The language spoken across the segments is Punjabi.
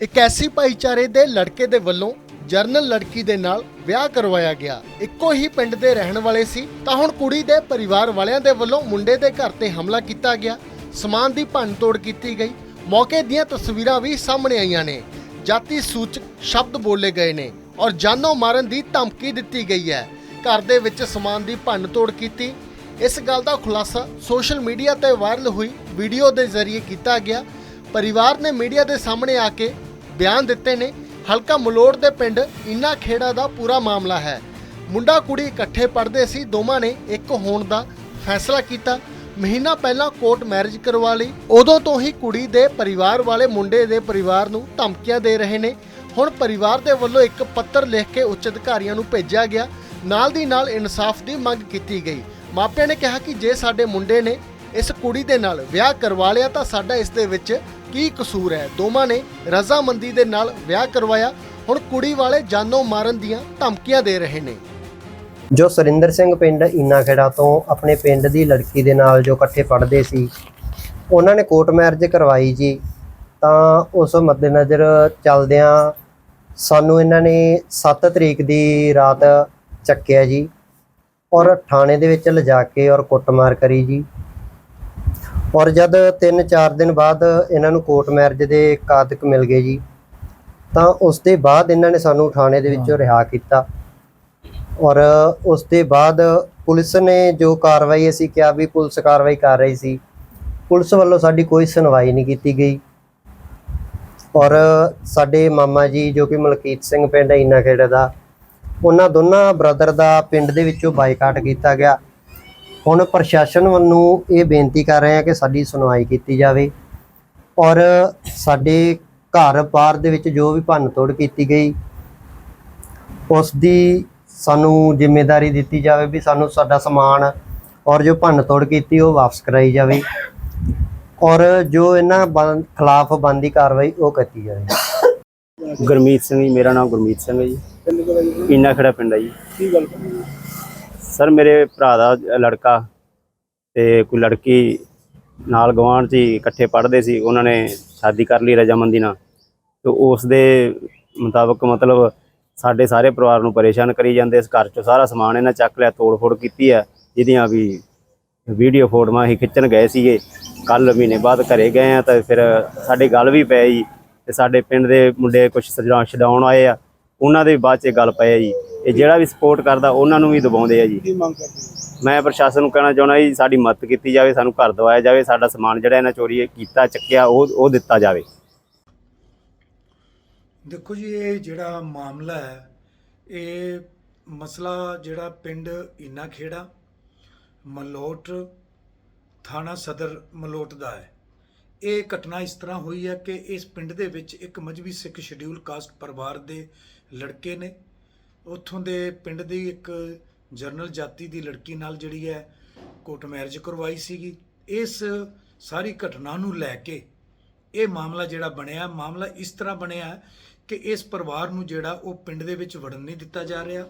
ਇੱਕ ਐਸੀ ਭਾਈਚਾਰੇ ਦੇ ਲੜਕੇ ਦੇ ਵੱਲੋਂ ਜਰਨਲ ਲੜਕੀ ਦੇ ਨਾਲ ਵਿਆਹ ਕਰਵਾਇਆ ਗਿਆ। ਇੱਕੋ ਹੀ ਪਿੰਡ ਦੇ ਰਹਿਣ ਵਾਲੇ ਸੀ। ਤਾਂ ਹੁਣ ਕੁੜੀ ਦੇ ਪਰਿਵਾਰ ਵਾਲਿਆਂ ਦੇ ਵੱਲੋਂ ਮੁੰਡੇ ਦੇ ਘਰ ਤੇ ਹਮਲਾ ਕੀਤਾ ਗਿਆ। ਸਮਾਨ ਦੀ ਭੰਨਤੋੜ ਕੀਤੀ ਗਈ। ਮੌਕੇ ਦੀਆਂ ਤਸਵੀਰਾਂ ਵੀ ਸਾਹਮਣੇ ਆਈਆਂ ਨੇ। ਜਾਤੀ ਸੂਚਕ ਸ਼ਬਦ ਬੋਲੇ ਗਏ ਨੇ ਔਰ ਜਾਨੋਂ ਮਾਰਨ ਦੀ ਧਮਕੀ ਦਿੱਤੀ ਗਈ ਹੈ। ਘਰ ਦੇ ਵਿੱਚ ਸਮਾਨ ਦੀ ਭੰਨਤੋੜ ਕੀਤੀ। ਇਸ ਗੱਲ ਦਾ ਖੁਲਾਸਾ ਸੋਸ਼ਲ ਮੀਡੀਆ ਤੇ ਵਾਇਰਲ ਹੋਈ ਵੀਡੀਓ ਦੇ ਜ਼ਰੀਏ ਕੀਤਾ ਗਿਆ। ਪਰਿਵਾਰ ਨੇ ਮੀਡੀਆ ਦੇ ਸਾਹਮਣੇ ਆ ਕੇ ਬਿਆਨ ਦਿੱਤੇ ਨੇ, ਹਲਕਾ ਮਲੋੜ ਦੇ ਪਿੰਡ ਇਨਾ ਖੇੜਾ ਦਾ ਪੂਰਾ ਮਾਮਲਾ ਹੈ। ਮੁੰਡਾ ਕੁੜੀ ਇਕੱਠੇ ਪੜ੍ਹਦੇ ਸੀ, ਦੋਵਾਂ ਨੇ ਇੱਕ ਹੋਣ ਦਾ ਫੈਸਲਾ ਕੀਤਾ। ਮਹੀਨਾ ਪਹਿਲਾਂ ਕੋਰਟ ਮੈਰਿਜ ਕਰਵਾ ਲਈ। ਉਦੋਂ ਤੋਂ ਹੀ ਕੁੜੀ ਦੇ ਪਰਿਵਾਰ ਵਾਲੇ ਮੁੰਡੇ ਦੇ ਪਰਿਵਾਰ ਨੂੰ ਧਮਕੀਆਂ ਦੇ ਰਹੇ ਨੇ। ਹੁਣ ਪਰਿਵਾਰ ਦੇ ਵੱਲੋਂ ਇੱਕ ਪੱਤਰ ਲਿਖ ਕੇ ਉੱਚ ਅਧਿਕਾਰੀਆਂ ਨੂੰ ਭੇਜਿਆ ਗਿਆ। ਨਾਲ ਦੀ ਨਾਲ ਇਨਸਾਫ ਦੀ ਮੰਗ ਕੀਤੀ ਗਈ। ਮਾਪਿਆਂ ਨੇ ਕਿਹਾ ਕਿ ਜੇ ਸਾਡੇ ਮੁੰਡੇ ਨੇ ਇਸ ਕੁੜੀ ਦੇ ਨਾਲ ਵਿਆਹ ਕਰਵਾ ਲਿਆ, ਤਾਂ ਸਾਡਾ ਇਸ ਦੇ ਵਿੱਚ ਕੀ ਕਸੂਰ ਹੈ? ਦੋਵਾਂ ਨੇ ਰਜ਼ਾਮੰਦੀ ਦੇ ਨਾਲ ਵਿਆਹ ਕਰਵਾਇਆ। ਹੁਣ ਕੁੜੀ ਵਾਲੇ ਜਾਨੋਂ ਮਾਰਨ ਦੀਆਂ ਧਮਕੀਆਂ ਦੇ ਰਹੇ ਨੇ। ਜੋ ਸੁਰਿੰਦਰ ਸਿੰਘ ਪਿੰਡ ਇਨਾ ਤੋਂ ਆਪਣੇ ਪਿੰਡ ਦੀ ਲੜਕੀ ਦੇ ਨਾਲ ਜੋ ਇਕੱਠੇ ਪੜ੍ਹਦੇ ਸੀ, ਉਹਨਾਂ ਨੇ ਕੋਰਟ ਮੈਰਿਜ ਕਰਵਾਈ ਜੀ। ਤਾਂ ਉਸ ਮੱਦੇਨਜ਼ਰ ਚੱਲਦਿਆਂ ਸਾਨੂੰ ਇਹਨਾਂ ਨੇ 7 ਤਰੀਕ ਦੀ ਰਾਤ ਚੱਕਿਆ ਜੀ ਔਰ ਥਾਣੇ ਦੇ ਵਿੱਚ ਲਿਜਾ ਕੇ ਔਰ ਕੁੱਟਮਾਰ ਕਰੀ ਜੀ। ਔਰ ਜਦ 3-4 ਦਿਨ ਬਾਅਦ ਇਹਨਾਂ ਨੂੰ ਕੋਰਟ ਮੈਰਿਜ ਦੇ ਕਾਤਕ ਮਿਲ ਗਏ ਜੀ ਤਾਂ ਉਸ ਦੇ ਬਾਅਦ ਇਹਨਾਂ ਨੇ ਸਾਨੂੰ ਥਾਣੇ ਦੇ ਵਿੱਚੋਂ ਰਿਹਾ ਕੀਤਾ। ਔਰ ਉਸ ਦੇ ਬਾਅਦ ਪੁਲਿਸ ਨੇ ਜੋ ਕਾਰਵਾਈ ਅਸੀਂ ਕਿਹਾ ਵੀ ਪੁਲਿਸ ਕਾਰਵਾਈ ਕਰ ਰਹੀ ਸੀ ਪੁਲਿਸ ਵੱਲੋਂ ਸਾਡੀ ਕੋਈ ਸੁਣਵਾਈ ਨਹੀਂ ਕੀਤੀ ਗਈ। ਔਰ ਸਾਡੇ ਮਾਮਾ ਜੀ ਜੋ ਕਿ ਮਲਕੀਤ ਸਿੰਘ ਪਿੰਡ ਇਨਾ ਖੇੜੇ ਦਾ ਉਹਨਾਂ ਦੋਨਾਂ ਬ੍ਰਦਰ ਦਾ ਪਿੰਡ ਦੇ ਵਿੱਚੋਂ ਬਾਈਕਾਟ ਕੀਤਾ ਗਿਆ। ਹੁਣ ਪ੍ਰਸ਼ਾਸਨ ਵੱਲੋਂ ਇਹ ਬੇਨਤੀ ਕਰ ਰਹੇ ਆ ਕਿ ਸਾਡੀ ਸੁਣਵਾਈ ਕੀਤੀ ਜਾਵੇ ਔਰ ਸਾਡੇ ਘਰ ਪਾਰ ਦੇ ਵਿੱਚ ਜੋ ਵੀ ਭੰਨ ਤੋੜ ਕੀਤੀ ਗਈ ਉਸ ਦੀ ਸਾਨੂੰ ਜ਼ਿੰਮੇਵਾਰੀ ਦਿੱਤੀ ਜਾਵੇ ਵੀ ਸਾਨੂੰ ਸਾਡਾ ਸਮਾਨ ਔਰ ਜੋ ਭੰਨ ਤੋੜ ਕੀਤੀ ਉਹ ਵਾਪਸ ਕਰਾਈ ਜਾਵੇ ਔਰ ਜੋ ਇਹਨਾਂ ਖਿਲਾਫ ਬੰਦੀ ਕਾਰਵਾਈ ਉਹ ਕੀਤੀ ਜਾਵੇ। ਗੁਰਮੀਤ ਸਿੰਘ ਜੀ ਮੇਰਾ ਨਾਮ ਗੁਰਮੀਤ ਸਿੰਘ ਹੈ ਜੀ। ਇਨਾ ਖੜਾ ਪਿੰਡ ਹੈ ਜੀ? ਕੀ ਗੱਲ ਸਰ, ਮੇਰੇ ਭਰਾ ਦਾ ਲੜਕਾ ਤੇ ਕੋਈ ਲੜਕੀ ਨਾਲ ਗਵਾਂਢ 'ਚ ਹੀ ਇਕੱਠੇ ਪੜ੍ਹਦੇ ਸੀ, ਉਹਨਾਂ ਨੇ ਸ਼ਾਦੀ ਕਰ ਲਈ ਰਜਾਮੰਦੀ ਨਾਲ। ਤੇ ਉਸ ਦੇ ਮੁਤਾਬਕ ਮਤਲਬ ਸਾਡੇ ਸਾਰੇ ਪਰਿਵਾਰ ਨੂੰ ਪਰੇਸ਼ਾਨ ਕਰੀ ਜਾਂਦੇ, ਇਸ ਘਰ 'ਚੋਂ ਸਾਰਾ ਸਮਾਨ ਇਹਨਾਂ ਚੱਕ ਲਿਆ ਤੋੜ ਫੋੜ ਕੀਤੀ ਹੈ, ਜਿਹਦੀਆਂ ਵੀ ਵੀਡੀਓ ਫੋਟੋਆਂ ਹੀ ਖਿੱਚਣ ਗਏ ਸੀਗੇ। ਕੱਲ ਮਹੀਨੇ ਬਾਅਦ ਘਰੇ ਗਏ ਆ ਤਾਂ ਫਿਰ ਸਾਡੇ ਗੱਲ ਵੀ ਪਈ ਜੀ ਤੇ ਸਾਡੇ ਪਿੰਡ ਦੇ ਮੁੰਡੇ ਕੁਝ ਸਜਾਉਣ ਛਡਾਉਣ ਆਏ ਆ, ਉਹਨਾਂ ਦੇ ਬਾਅਦ 'ਚ ਗੱਲ ਪਈ ਜੀ ਇਹ ਜਿਹੜਾ ਵੀ ਸਪੋਰਟ ਕਰਦਾ ਉਹਨਾਂ ਨੂੰ ਵੀ ਦਬਾਉਂਦੇ ਆ ਜੀ। ਕੀ ਮੰਗ ਕਰਦੇ ਹੋ? ਮੈਂ ਪ੍ਰਸ਼ਾਸਨ ਨੂੰ ਕਹਿਣਾ ਚਾਹੁੰਦਾ ਜੀ ਸਾਡੀ ਮਦਦ ਕੀਤੀ ਜਾਵੇ ਸਾਨੂੰ ਘਰ ਦਵਾਇਆ ਜਾਵੇ ਸਾਡਾ ਸਮਾਨ ਜਿਹੜਾ ਇਹਨਾਂ ਚੋਰੀ ਕੀਤਾ ਚੱਕਿਆ ਉਹ ਉਹ ਦਿੱਤਾ ਜਾਵੇ। ਦੇਖੋ ਜੀ ਇਹ ਜਿਹੜਾ ਮਾਮਲਾ ਹੈ ਇਹ ਮਸਲਾ ਜਿਹੜਾ ਪਿੰਡ ਇਨਾ ਖੇੜਾ ਮਲੋਟ ਥਾਣਾ ਸਦਰ ਮਲੋਟ ਦਾ ਹੈ। ਇਹ ਘਟਨਾ ਇਸ ਤਰ੍ਹਾਂ ਹੋਈ ਹੈ ਕਿ ਇਸ ਪਿੰਡ ਦੇ ਵਿੱਚ ਇੱਕ ਮਜਬੀ ਸਿੱਖ ਸ਼ਡਿਊਲ ਕਾਸਟ ਪਰਿਵਾਰ ਦੇ ਲੜਕੇ ਨੇ ਉੱਥੋਂ ਦੇ ਪਿੰਡ ਦੀ ਇੱਕ ਜਰਨਲ ਜਾਤੀ ਦੀ ਲੜਕੀ ਨਾਲ ਜਿਹੜੀ ਹੈ ਕੋਟ ਮੈਰਿਜ ਕਰਵਾਈ ਸੀਗੀ। ਇਸ ਸਾਰੀ ਘਟਨਾ ਨੂੰ ਲੈ ਕੇ ਇਹ ਮਾਮਲਾ ਜਿਹੜਾ ਬਣਿਆ, ਮਾਮਲਾ ਇਸ ਤਰ੍ਹਾਂ ਬਣਿਆ ਕਿ ਇਸ ਪਰਿਵਾਰ ਨੂੰ ਜਿਹੜਾ ਉਹ ਪਿੰਡ ਦੇ ਵਿੱਚ ਵੜਨ ਨਹੀਂ ਦਿੱਤਾ ਜਾ ਰਿਹਾ।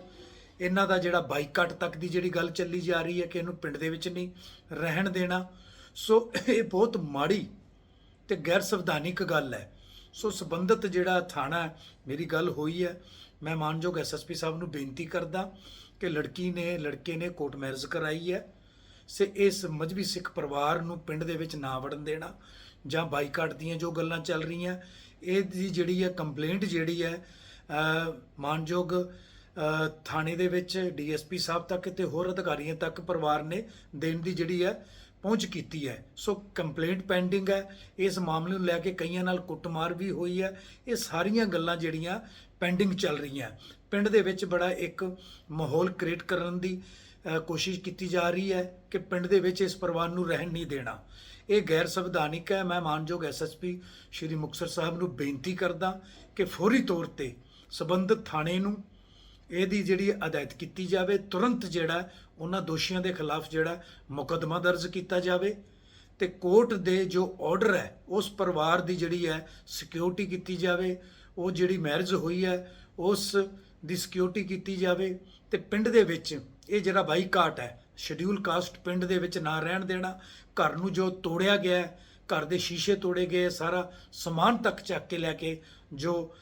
ਇਹਨਾਂ ਦਾ ਜਿਹੜਾ ਬਾਈਕਾਟ ਤੱਕ ਦੀ ਜਿਹੜੀ ਗੱਲ ਚੱਲੀ ਜਾ ਰਹੀ ਹੈ ਕਿ ਇਹਨੂੰ ਪਿੰਡ ਦੇ ਵਿੱਚ ਨਹੀਂ ਰਹਿਣ ਦੇਣਾ। ਸੋ ਇਹ ਬਹੁਤ ਮਾੜੀ ਤੇ ਗੈਰ ਸੰਵਿਧਾਨਿਕ ਗੱਲ ਹੈ। ਸੋ ਸੰਬੰਧਤ ਜਿਹੜਾ ਥਾਣਾ ਹੈ, ਮੇਰੀ ਗੱਲ ਹੋਈ ਹੈ। ਮੈਂ ਮਾਨਯੋਗ ਐਸਐਸਪੀ ਸਾਹਿਬ ਨੂੰ ਬੇਨਤੀ ਕਰਦਾ ਕਿ ਲੜਕੀ ਨੇ ਲੜਕੇ ਨੇ ਕੋਰਟ ਮੈਰਿਜ ਕਰਾਈ ਹੈ। ਸੇ ਇਸ ਮਜਬੀ ਸਿੱਖ ਪਰਿਵਾਰ ਨੂੰ ਪਿੰਡ ਦੇ ਵਿੱਚ ਨਾ ਵੜਨ ਦੇਣਾ ਜਾਂ ਬਾਈਕਾਟ ਦੀਆਂ ਜੋ ਗੱਲਾਂ ਚੱਲ ਰਹੀਆਂ ਇਹ ਦੀ ਜਿਹੜੀ ਹੈ ਕੰਪਲੇਂਟ ਜਿਹੜੀ ਹੈ ਮਾਨਯੋਗ ਥਾਣੇ ਦੇ ਵਿੱਚ ਡੀਐਸਪੀ ਸਾਹਿਬ ਤੱਕ ਤੇ ਹੋਰ ਅਧਿਕਾਰੀਆਂ ਤੱਕ ਪਰਿਵਾਰ ਨੇ ਦੇਣ ਦੀ ਜਿਹੜੀ ਹੈ ਪਹੁੰਚ ਕੀਤੀ ਹੈ। ਸੋ ਕੰਪਲੇਂਟ ਪੈਂਡਿੰਗ ਹੈ। ਇਸ ਮਾਮਲੇ ਨੂੰ ਲੈ ਕੇ ਕਈਆਂ ਨਾਲ ਕੁੱਟਮਾਰ ਵੀ ਹੋਈ ਹੈ। ਇਹ ਸਾਰੀਆਂ ਗੱਲਾਂ ਜਿਹੜੀਆਂ ਪੈਂਡਿੰਗ ਚੱਲ ਰਹੀਆਂ ਪਿੰਡ ਦੇ ਵਿੱਚ ਬੜਾ ਇੱਕ ਮਾਹੌਲ ਕ੍ਰੀਏਟ ਕਰਨ ਦੀ ਕੋਸ਼ਿਸ਼ ਕੀਤੀ ਜਾ ਰਹੀ ਹੈ ਕਿ ਪਿੰਡ ਦੇ ਵਿੱਚ ਇਸ ਪਰਿਵਾਰ ਨੂੰ ਰਹਿਣ ਨਹੀਂ ਦੇਣਾ। ਇਹ ਗੈਰ ਸੰਵਿਧਾਨਿਕ ਹੈ। ਮੈਂ ਮਾਨਯੋਗ ਐਸਐਸਪੀ ਸ਼੍ਰੀ ਮੁਕਤਸਰ ਸਾਹਿਬ ਨੂੰ ਬੇਨਤੀ ਕਰਦਾ ਕਿ ਫੌਰੀ ਤੌਰ ਤੇ ਸਬੰਧਤ ਥਾਣੇ ਨੂੰ ਇਹਦੀ ਜਿਹੜੀ ਹਦਾਇਤ ਕੀਤੀ ਜਾਵੇ, ਤੁਰੰਤ ਜਿਹੜਾ ਉਹਨਾਂ ਦੋਸ਼ੀਆਂ ਦੇ ਖਿਲਾਫ ਜਿਹੜਾ ਮੁਕੱਦਮਾ ਦਰਜ ਕੀਤਾ ਜਾਵੇ ਤੇ ਕੋਰਟ ਦੇ ਜੋ ਆਰਡਰ ਹੈ, ਉਸ ਪਰਿਵਾਰ ਦੀ ਜਿਹੜੀ ਹੈ ਸਿਕਿਉਰਿਟੀ ਕੀਤੀ ਜਾਵੇ, ਉਹ ਜਿਹੜੀ ਮੈਰਿਜ ਹੋਈ ਹੈ, ਉਸ ਦੀ ਸਿਕਿਉਰਿਟੀ ਕੀਤੀ ਜਾਵੇ ਤੇ ਪਿੰਡ ਦੇ ਵਿੱਚ ਇਹ ਜਿਹੜਾ ਬਾਈਕਾਟ ਹੈ ਸ਼ਡਿਊਲ ਕਾਸਟ ਪਿੰਡ ਦੇ ਵਿੱਚ ਨਾ ਰਹਿਣ ਦੇਣਾ, ਘਰ ਨੂੰ ਜੋ ਤੋੜਿਆ ਗਿਆ ਹੈ ਘਰ ਦੇ ਸ਼ੀਸ਼ੇ ਤੋੜੇ ਗਏ, ਸਾਰਾ ਸਮਾਨ ਤੱਕ ਚੱਕ ਕੇ ਲੈ ਕੇ ਜੋ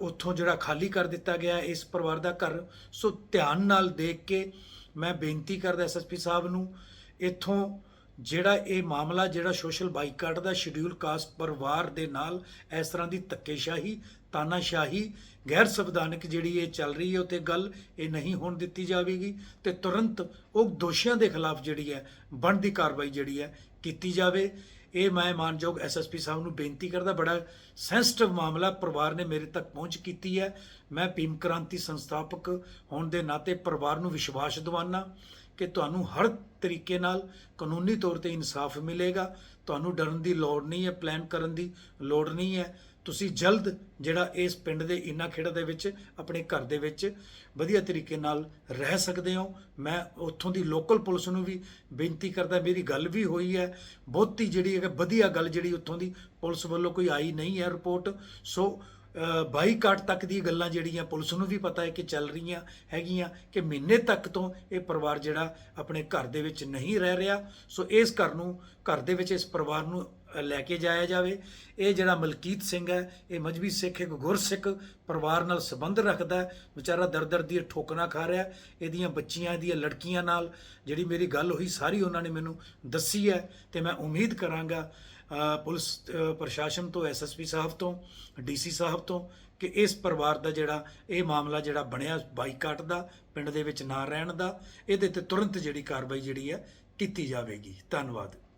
ਉੱਥੋਂ ਜਿਹੜਾ ਖਾਲੀ ਕਰ ਦਿੱਤਾ ਗਿਆ, ਇਸ ਪਰਿਵਾਰ ਦਾ ਘਰ। ਸੋ ਧਿਆਨ ਨਾਲ ਦੇਖ ਕੇ ਮੈਂ ਬੇਨਤੀ ਕਰਦਾ ਐਸਐਸਪੀ ਸਾਹਿਬ ਨੂੰ, ਇੱਥੋਂ ਜਿਹੜਾ ਇਹ ਮਾਮਲਾ, ਜਿਹੜਾ ਸੋਸ਼ਲ ਬਾਈਕਾਟ ਦਾ ਸ਼ਡਿਊਲ ਕਾਸਟ ਪਰਿਵਾਰ ਦੇ ਨਾਲ ਇਸ ਤਰ੍ਹਾਂ ਦੀ ਧੱਕੇਸ਼ਾਹੀ, ਤਾਨਾਸ਼ਾਹੀ, ਗੈਰ ਸੰਵਿਧਾਨਕ ਜਿਹੜੀ ਇਹ ਚੱਲ ਰਹੀ ਹੈ ਉਤੇ ਗੱਲ ਇਹ ਨਹੀਂ ਹੋਣ ਦਿੱਤੀ ਜਾਵੇਗੀ ਤੇ ਤੁਰੰਤ ਉਹ ਦੋਸ਼ੀਆਂ ਦੇ ਖਿਲਾਫ ਜਿਹੜੀ ਹੈ, ਬਣਦੀ ਕਾਰਵਾਈ ਜਿਹੜੀ ਹੈ ਕੀਤੀ ਜਾਵੇ। ਇਹ ਮੈਂ ਮਾਨਯੋਗ ਐਸਐਸਪੀ ਸਾਹਿਬ ਨੂੰ ਬੇਨਤੀ ਕਰਦਾ, ਬੜਾ ਸੈਂਸਿਟਿਵ ਮਾਮਲਾ ਪਰਿਵਾਰ ਨੇ ਮੇਰੇ ਤੱਕ ਪਹੁੰਚ ਕੀਤੀ ਹੈ। ਮੈਂ ਭੀਮ ਕ੍ਰਾਂਤੀ ਸੰਸਥਾਪਕ ਹੋਣ ਦੇ ਨਾਤੇ ਪਰਿਵਾਰ ਨੂੰ ਵਿਸ਼ਵਾਸ ਦਿਵਾਨਾ ਕਿ ਤੁਹਾਨੂੰ ਹਰ ਤਰੀਕੇ ਨਾਲ ਕਾਨੂੰਨੀ ਤੌਰ ਤੇ ਇਨਸਾਫ ਮਿਲੇਗਾ। ਤੁਹਾਨੂੰ ਡਰਨ ਦੀ ਲੋੜ ਨਹੀਂ ਹੈ, ਪਲਾਨ ਕਰਨ ਦੀ ਲੋੜ ਨਹੀਂ ਹੈ। ਤੁਸੀਂ ਜਲਦ ਜਿਹੜਾ ਇਸ ਪਿੰਡ ਦੇ ਇਨਾ ਖੇੜਾ ਦੇ ਵਿੱਚ, ਆਪਣੇ ਘਰ ਦੇ ਵਿੱਚ ਵਧੀਆ ਤਰੀਕੇ ਨਾਲ ਰਹਿ ਸਕਦੇ ਹੋ। ਮੈਂ ਉੱਥੋਂ ਦੀ ਲੋਕਲ ਪੁਲਿਸ ਨੂੰ ਵੀ ਬੇਨਤੀ ਕਰਦਾ, ਮੇਰੀ ਗੱਲ ਵੀ ਹੋਈ ਹੈ। ਬਹੁਤੀ ਜਿਹੜੀ ਹੈ ਵਧੀਆ ਗੱਲ ਜਿਹੜੀ ਉੱਥੋਂ ਦੀ ਪੁਲਿਸ ਵੱਲੋਂ ਕੋਈ ਆਈ ਨਹੀਂ ਹੈ ਰਿਪੋਰਟ। ਸੋ ਬਾਈਕਾਟ ਤੱਕ ਦੀ ਗੱਲਾਂ ਜਿਹੜੀਆਂ ਪੁਲਿਸ ਨੂੰ ਵੀ ਪਤਾ ਹੈ ਕਿ ਚੱਲ ਰਹੀਆਂ ਹੈਗੀਆਂ, ਕਿ ਮਹੀਨੇ ਤੱਕ ਤੋਂ ਇਹ ਪਰਿਵਾਰ ਜਿਹੜਾ ਆਪਣੇ ਘਰ ਦੇ ਵਿੱਚ ਨਹੀਂ ਰਹਿ ਰਿਹਾ। ਸੋ, ਇਸ ਘਰ ਨੂੰ, ਘਰ ਦੇ ਵਿੱਚ ਇਸ ਪਰਿਵਾਰ ਨੂੰ ਲੈ ਕੇ ਜਾਇਆ ਜਾਵੇ। ਇਹ ਜਿਹੜਾ ਮਲਕੀਤ ਸਿੰਘ ਹੈ, ਇਹ ਮਜਬੀ ਸਿੱਖ, ਇੱਕ ਗੁਰਸਿੱਖ ਪਰਿਵਾਰ ਨਾਲ ਸੰਬੰਧ ਰੱਖਦਾ ਵਿਚਾਰਾ ਦਰ ਦਰ ਦੀ ਠੋਕਣਾ ਖਾ ਰਿਹਾ ਇਹਦੀਆਂ ਬੱਚੀਆਂ, ਇਹਦੀਆਂ ਲੜਕੀਆਂ ਨਾਲ ਜਿਹੜੀ ਮੇਰੀ ਗੱਲ ਹੋਈ, ਸਾਰੀ ਉਹਨਾਂ ਨੇ ਮੈਨੂੰ ਦੱਸੀ ਹੈ ਤੇ ਮੈਂ ਉਮੀਦ ਕਰਾਂਗਾ ਪੁਲਿਸ ਪ੍ਰਸ਼ਾਸਨ ਤੋਂ ਐਸਐਸਪੀ ਸਾਹਿਬ ਤੋਂ ਡੀਸੀ ਸਾਹਿਬ ਤੋਂ ਕਿ ਇਸ ਪਰਿਵਾਰ ਦਾ ਜਿਹੜਾ ਇਹ ਮਾਮਲਾ ਜਿਹੜਾ ਬਣਿਆ, ਬਾਈਕਾਟ ਦਾ, ਪਿੰਡ ਦੇ ਵਿੱਚ ਨਾ ਰਹਿਣ ਦਾ, ਇਹਦੇ ਤੇ ਤੁਰੰਤ ਜਿਹੜੀ ਕਾਰਵਾਈ ਜਿਹੜੀ ਹੈ ਕੀਤੀ ਜਾਵੇਗੀ। ਧੰਨਵਾਦ।